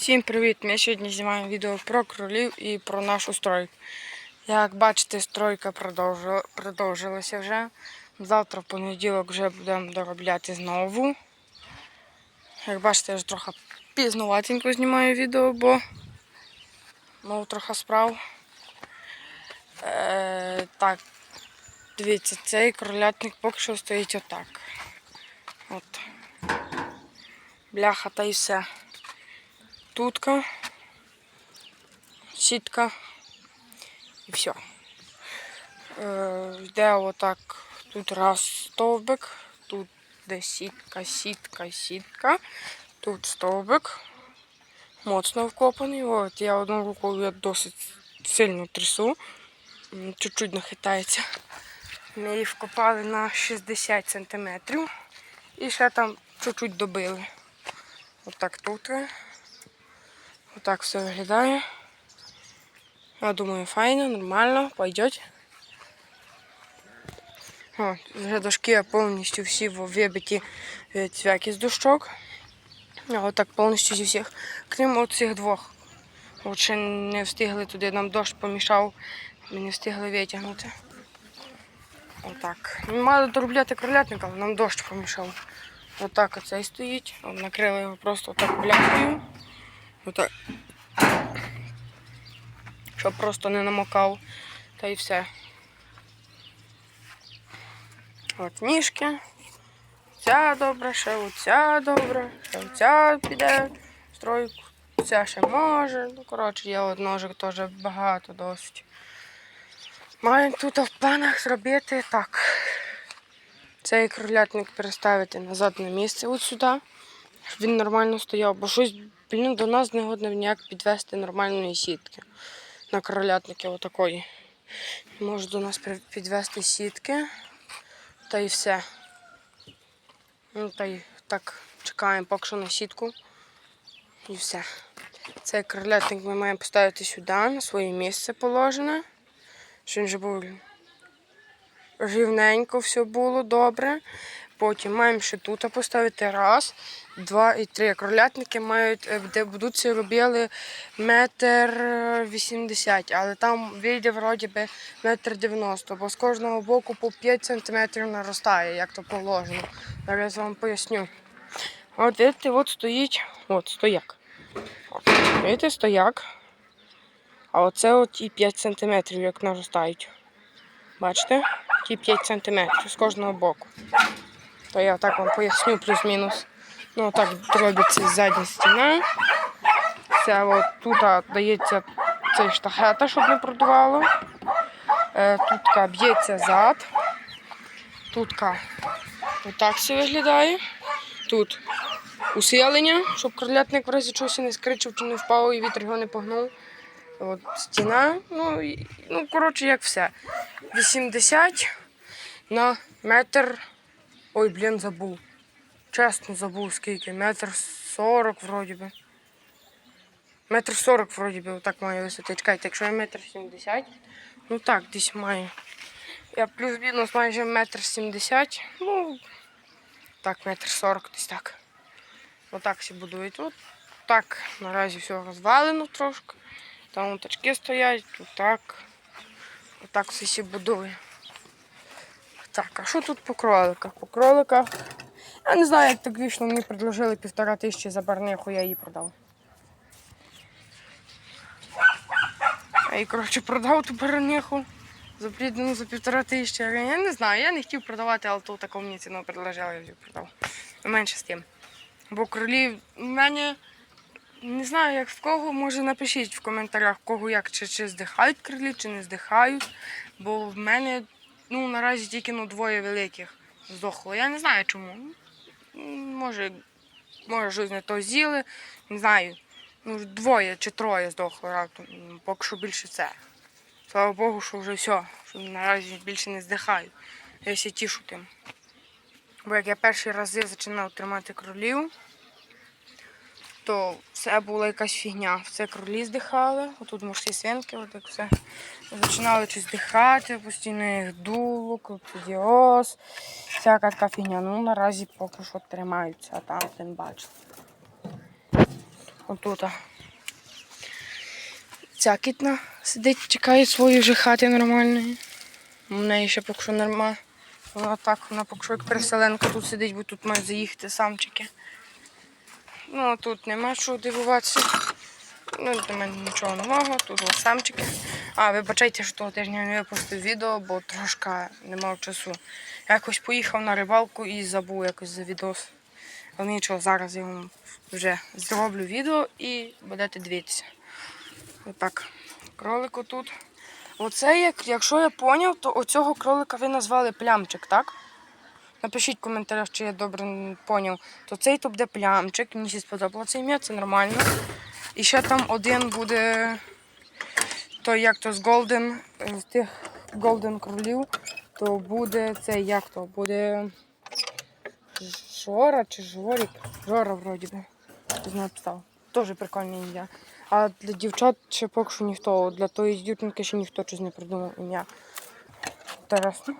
Всім привіт! Ми сьогодні знімаємо відео про кролів і про нашу стройку. Як бачите, стройка продовжилася вже. Завтра в понеділок вже будемо доробляти знову. Як бачите, я вже трохи пізнуватенько знімаю відео, бо мав трохи справ. Е, так, дивіться, цей кролятник поки що стоїть отак. От. Бляха та і все тутка, сітка і все. Йде отак. Тут раз стовбик, тут де сітка, сітка, сітка, тут стовбик. Моцно вкопаний. От я одну рукою я досить сильно трясу. Чуть-чуть нахитається. Ми її вкопали на 60 см. І ще там чуть-чуть добили. Отак тут. Отак все виглядає. Я думаю, файно, нормально, пойдет. О, вже дошки повністю всі вибиті е, цвяки з дощок. А Отак повністю зі всіх, крім оцих двох. От ще не встигли туди, нам дощ помішав, ми не встигли витягнути. Отак. Мали доробляти кролятника, але нам дощ помішав. Отак оцей стоїть. Накрили його просто отак бляхою. Отак. Щоб просто не намокав. Та й все. От ніжки. Ця добра, ще оця добра, ще оця піде в стройку. Ця ще може. Ну, коротше, є от ножик теж багато досить. Маємо тут в планах зробити так. Цей кролятник переставити назад на місце от сюди, щоб він нормально стояв, бо щось, блін, до нас не годно ніяк підвести нормальної сітки на кролятники отакої. Може до нас підвести сітки, та й все. Ну, та й так чекаємо поки що на сітку. І все. Цей кролятник ми маємо поставити сюди, на своє місце положене. Щоб він вже був рівненько все було добре. Потім маємо ще тут поставити раз, два і три. Кролятники мають, е, де будуться робили метр вісімдесят, але там вийде вроді би метр дев'яносто, бо з кожного боку по 5 сантиметрів наростає, як то положено. Зараз вам поясню. От видите, от стоїть, от стояк. Видите, стояк. А оце от ті 5 сантиметрів, як наростають. Бачите? Ті 5 сантиметрів з кожного боку. То я так вам поясню плюс-мінус. Ну так робиться задня стіна. Це от тут дається цей штахета, щоб не продувало. Е, тут б'ється зад. Тут отак все виглядає. Тут усилення, щоб кролятник в разі чогось не скричив чи не впав і вітер його не погнув. От стіна, ну, і- ну коротше, як все. 80 на метр. Ой, блін, забув. Чесно забув скільки. Метр сорок вроді би. Метр сорок вроді би, отак має висоти. Чекайте, якщо я метр сімдесят, ну так, десь має. Я плюс-мінус майже метр сімдесят, ну так, метр сорок десь так. Отак всі будують. От так наразі все розвалено трошки. Там уточки стоять, тут так. Отак все всі будує. Так, а що тут по кроликах? По кроликах. Я не знаю, як так вийшло, мені предложили півтора тисячі за барниху, я її продав. Я її, коротше, продав ту барниху за плідну за півтора тисячі. Я не знаю, я не хотів продавати, але тут таку мені ціну предложили, я її продав. Менше з тим. Бо кролів в мене не знаю, як в кого, може напишіть в коментарях, в кого як, чи, чи здихають крилі, чи не здихають. Бо в мене ну, наразі тільки ну, двоє великих здохло. Я не знаю чому. Може, може щось не то з'їли, не знаю. Ну, двоє чи троє здохло раптом. Поки що більше це. Слава Богу, що вже все, що наразі більше не здихаю. Я ще тішу тим. Бо як я перші рази починав тримати кролів, то це була якась фігня. Це кролі здихали, отут морські свинки, отак все. Починали щось дихати, постійно їх дуло, коксидіоз, всяка така фігня. Ну наразі поки що тримаються, а там тим бачите. Отут. Ця кітна сидить, чекає своєї вже хати нормальної. У неї ще поки що норма. Вона так, вона поки що як переселенка тут сидить, бо тут мають заїхати самчики. Ну, тут нема чого дивуватися. Ну, для мене нічого нового, тут ось самчики. А, вибачайте, що того тижня не випустив відео, бо трошки не мав часу. Якось поїхав на рибалку і забув якось за відос. Але нічого, зараз я вам вже зроблю відео і будете дивитися. Отак. Кролик отут. Оце, як, якщо я поняв, то оцього кролика ви назвали плямчик, так? Напишіть в коментарях, чи я добре поняв. То цей то буде плямчик, мені ще сподобало це ім'я, це нормально. І ще там один буде той, як то з Голден, з тих Голден кролів, то буде цей як то, буде Жора чи Жорік? Жора вроді би. Знаю, писав. Теж прикольне ім'я. А для дівчат ще поки що ніхто, для тої дівчинки ще ніхто щось не придумав ім'я. Інтересно.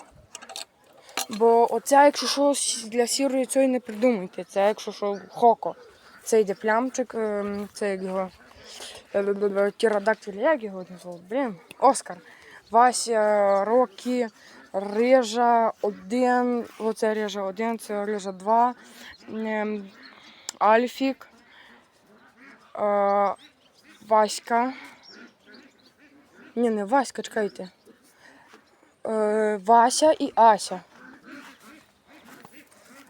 Бо оця, якщо що, для сірої цієї не придумуйте. Це якщо що хоко. Це йде плямчик, ем, це як його е, тірадактиль, як його назвав? Блін, Оскар. Вася, Рокі, Рижа, один, оце Рижа один, це Рижа два, ем, Альфік, е, Васька. Ні, не Васька, чекайте. Е, Вася і Ася.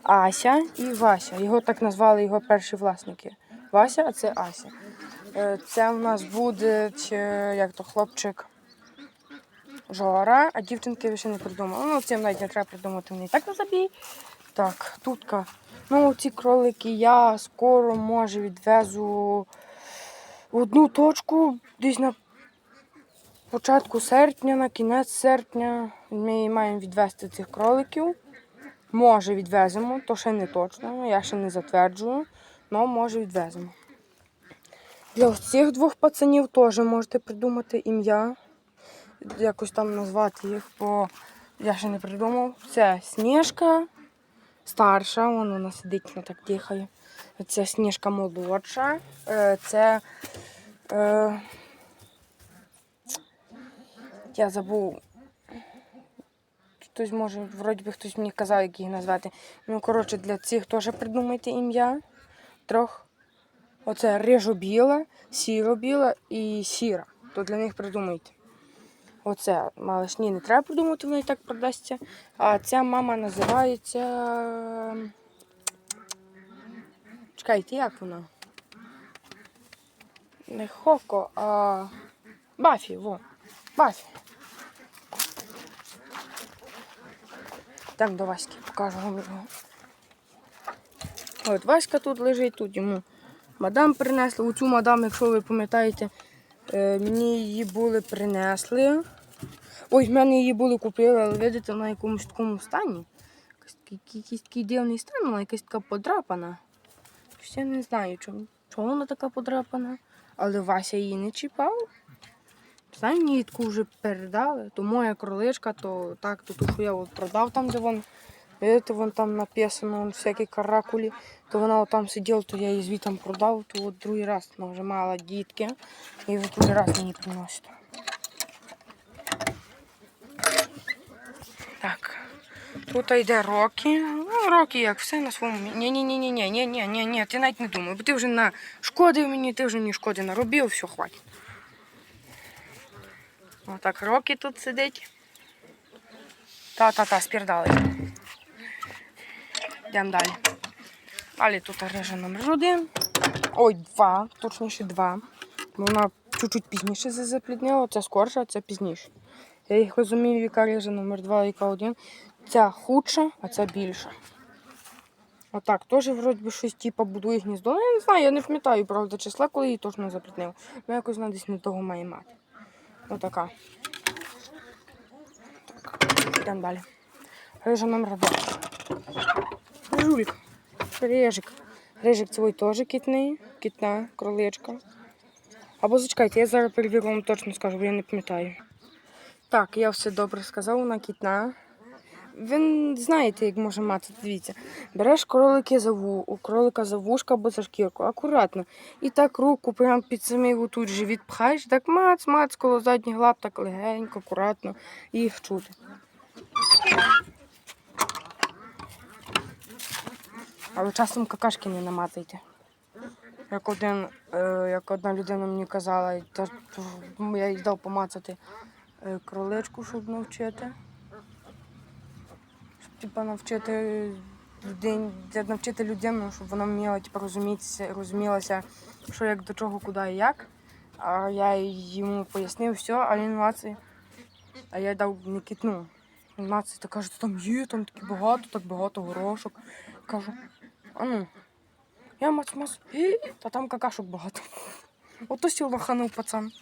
Ася і Вася. Його так назвали його перші власники. Вася, а це Ася. Е, Це в нас буде як то хлопчик Жора, а дівчинки ви ще не придумали. Ну, цим навіть не треба придумати, вони і так не забій. Так, тутка. Ну, ці кролики я скоро може відвезу в одну точку, десь на початку серпня, на кінець серпня. Ми маємо відвезти цих кроликів. Може відвеземо, то ще не точно, я ще не затверджую, але може відвеземо. Для цих двох пацанів теж можете придумати ім'я, якось там назвати їх, бо я ще не придумав. Це Сніжка старша, вон вона сидить, вона так дихає. Це Сніжка молодша. Е, Це е, я забув хтось може, вроді би хтось мені казав, як їх назвати. Ну, коротше, для цих теж придумайте ім'я. Трьох. Оце рижо-біла, сіро-біла і сіра. То для них придумайте. Оце малишні не треба придумати, вона і так продасться. А ця мама називається. Чекайте, як вона? Не Хоко, а Бафі, во. Бафі. Так, до Васьки покажу вам його. От Васька тут лежить, тут йому мадам принесли. Оцю мадам, якщо ви пам'ятаєте, е, мені її були принесли. Ось в мене її були купили, але видите, на якомусь такому стані. Якийсь такий дивний стан, вона якась така подрапана. Ще не знаю, чому, чому вона така подрапана. Але Вася її не чіпав. Нітку вже передали, то моя кролишка, то так, то, то що я от продав там, де вон, видите, вон там написано вон, всякі каракулі, то вона от там сиділа, то я її звітом продав, то от другий раз вона вже мала дітки і вже другий раз мені приносить. Так, тут йде роки. Ну, роки як, все на своєму. Ні-ні-ні, ні ні ні ні ні ти навіть не думай, бо ти вже на шкоди мені, ти вже мені шкоди наробив, все, хватить. Отак Рокі тут сидить. Та-та-та, спірдали. Йдемо далі. Далі тут режа номер один. Ой, два, точніше два. Вона чуть-чуть пізніше за- запліднила, це скорше, а це пізніше. Я їх розумію, яка режа номер два, яка один. Ця худша, а ця більша. Отак, теж вроді би щось типу будує гніздо. Ну, я не знаю, я не пам'ятаю, правда, числа, коли її точно запліднив. Ну якось вона десь не того має мати. Отака. Так, йдемо далі. Рижа номер два. Рижулік. Рижик. Рижик цей теж кітний, кітна, кроличка. Або зачекайте, я зараз перевірю вам точно скажу, бо я не пам'ятаю. Так, я все добре сказав, вона кітна. Ви знаєте, як може мати. Дивіться. Береш кролики за ву, кролика за вушка або за шкірку, акуратно. І так руку прямо під самий отут живіт пхаєш, так мац, мац, коло задніх лап, так легенько, акуратно, і їх чути. Але часом какашки не намазайте. Як один, е, як одна людина мені казала, я їй дав помацати е, кроличку, щоб навчити. Типа навчити де навчити людину, щоб вона вміла типу, розумітися, розумілася, що як до чого, куди і як. А я йому пояснив все, а він мацає. А я дав не китну. Він мацає та каже, там є, там такі багато, так багато горошок. Кажу, а ну. Я мац. І, та там какашок багато. Ото сіл лоханув пацан.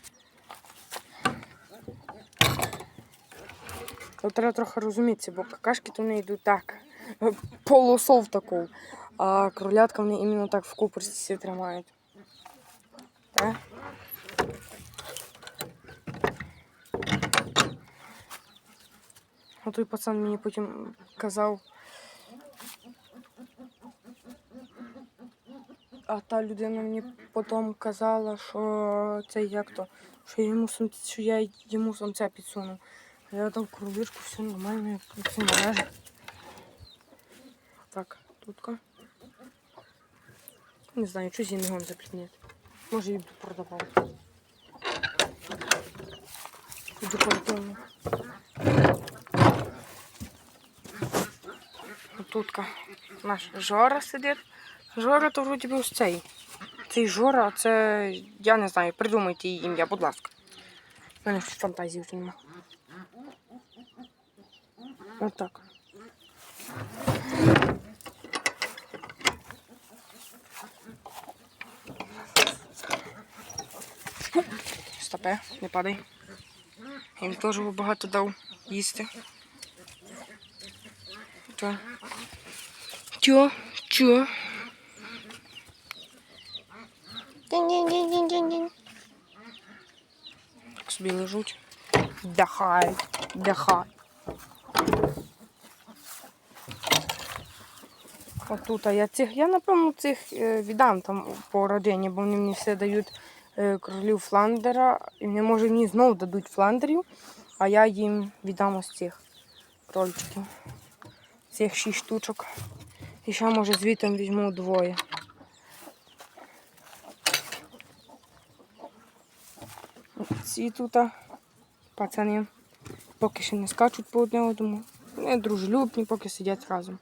Тут треба трохи розумітися, бо какашки то не йдуть так. Полосов таку. А кролятка вони іменно так в купорці тримають. Так? А той пацан мені потім казав. А та людина мені потім казала, що це як то, що я йому що я йому самця підсунув. А Я дав кроличку, все нормально, як все належить. Так, тутка. Не знаю, щось її не гон заплітняти. Може її буду продавати. Декоративно. Тутка наш Жора сидить. Жора то вроді би ось цей. Цей Жора, це я не знаю, придумайте її ім'я, будь ласка. У мене фантазії вже нема. Отак. Стопе, не падай. Їм теж багато дав їсти. Чо? Чо? Чо? Дінь-дінь-дінь-дінь-дінь. Так собі лежуть. Дихають, дихають. Отут, я цих, я напевно цих е, віддам там по родині, бо вони мені все дають е, кролів Фландера. І вони, може, мені знову дадуть фландерів, а я їм віддам ось цих крольчиків. Цих шість штучок. І ще, може, звітом візьму двоє. Ці тут пацани поки ще не скачуть по одне одному. Вони дружелюбні, поки сидять разом.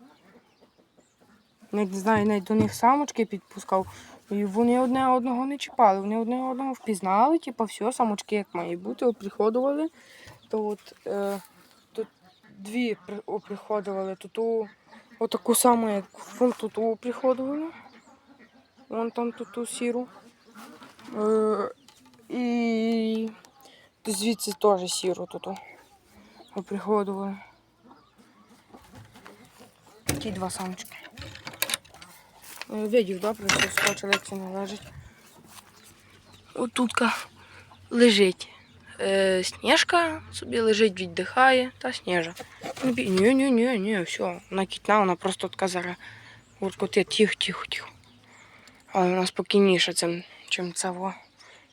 Не знаю, навіть до них самочки підпускав. І вони одне одного не чіпали, вони одне одного впізнали, типу, все, самочки як має бути, оприходували. То от е, тут дві оприходували, то ту отаку саму, як вон тут оприходували. Вон там ту, ту сіру. Е, і звідси теж сіру тут оприходували. Ті два самочки. Видів, добре, що скочили, як це не лежить. Отутка лежить. Е, Сніжка собі лежить, віддихає, та сніжа. Ні, ні, все, вона кітна, вона просто така зараз. Уркоти, тихо, тихо, тихо. Але вона спокійніша, чим ця во.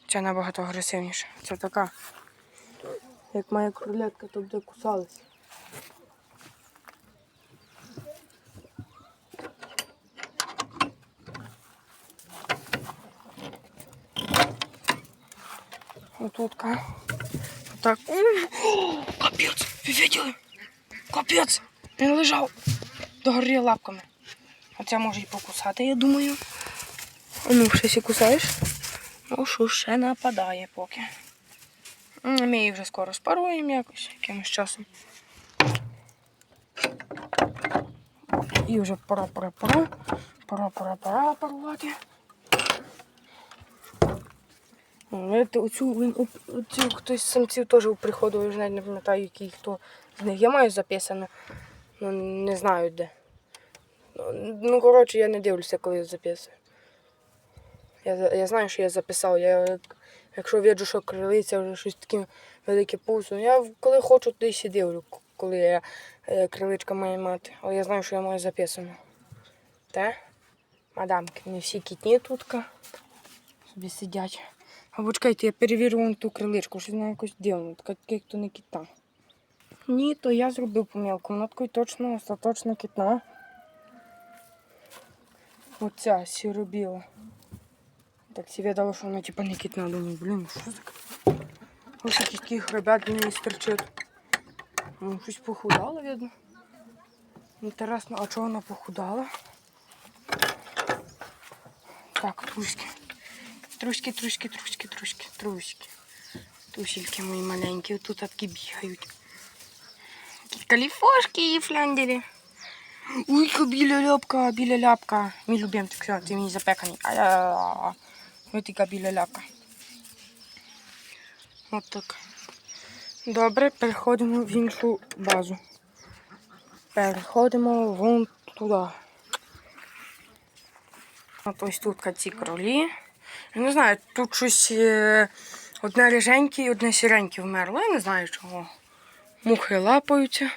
Ця набагато агресивніша. Це така. Як моя кролятка, то буде кусалась. Отутка. Так. О, Капець! Ви видели? Капець! Він лежав. Догорі лапками. Оця може й покусати, я думаю. Ну, щось і кусаєш? Ну, що ще нападає поки. Ми її вже скоро спаруємо якось, якимось часом. І вже пора, пора, пора. Пора, пора, пора парувати. Видите, оцю, оцю хтось з самців теж приходив, вже не пам'ятаю, який хто з них. Я маю записано, ну не знаю де. Ну, Ну, коротше, я не дивлюся, коли я записую. Я, я знаю, що я записав. Я, якщо бачу, що крилиця вже щось таке велике пузо, я коли хочу, туди ще дивлю. Коли я е, криличка має мати. Але я знаю, що я маю записано. Те? Мадамки, не всі кітні тутка. Собі сидять. Або чекайте, я перевірю вон ту криличку, щось вона якось дивно, така як то не кіта. Ні, то я зробив помилку. Вона такою точно, остаточно кітна. Оця сіробіла. Так себе дало, що вона типа не кітна. Думаю, блін, що таке? Ось якийсь такий до неї стерчить. Ну, щось похудала, видно. Інтересно, а чого вона похудала? Так, труськи. Труськи, труськи, труськи, труськи, труськи. Тусільки мої маленькі, тут такі бігають. Каліфошки і фляндері. Уй, біля ляпка, біля ляпка. Мій любимчик, все, ти мені запеканий. А-я-я-я. Ось така біля ляпка. От так. Добре, переходимо в іншу базу. Переходимо вон туди. От ось тут ці кролі. Не знаю, тут щось е, одне ріженьке і одне сіреньке вмерло. Я не знаю чого. Мухи лапаються.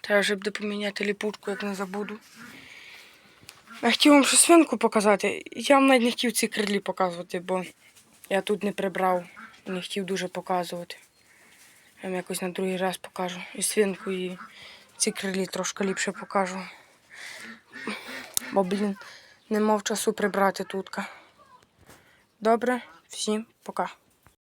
Треба вже буде поміняти ліпучку, як не забуду. Я хотів вам ще свинку показати. Я вам навіть не хотів ці крилі показувати, бо я тут не прибрав. і Не хотів дуже показувати. Я вам якось на другий раз покажу. І свинку, і ці крилі трошки ліпше покажу. Бо, блін, не мав часу прибрати тутка. Добре, всім пока.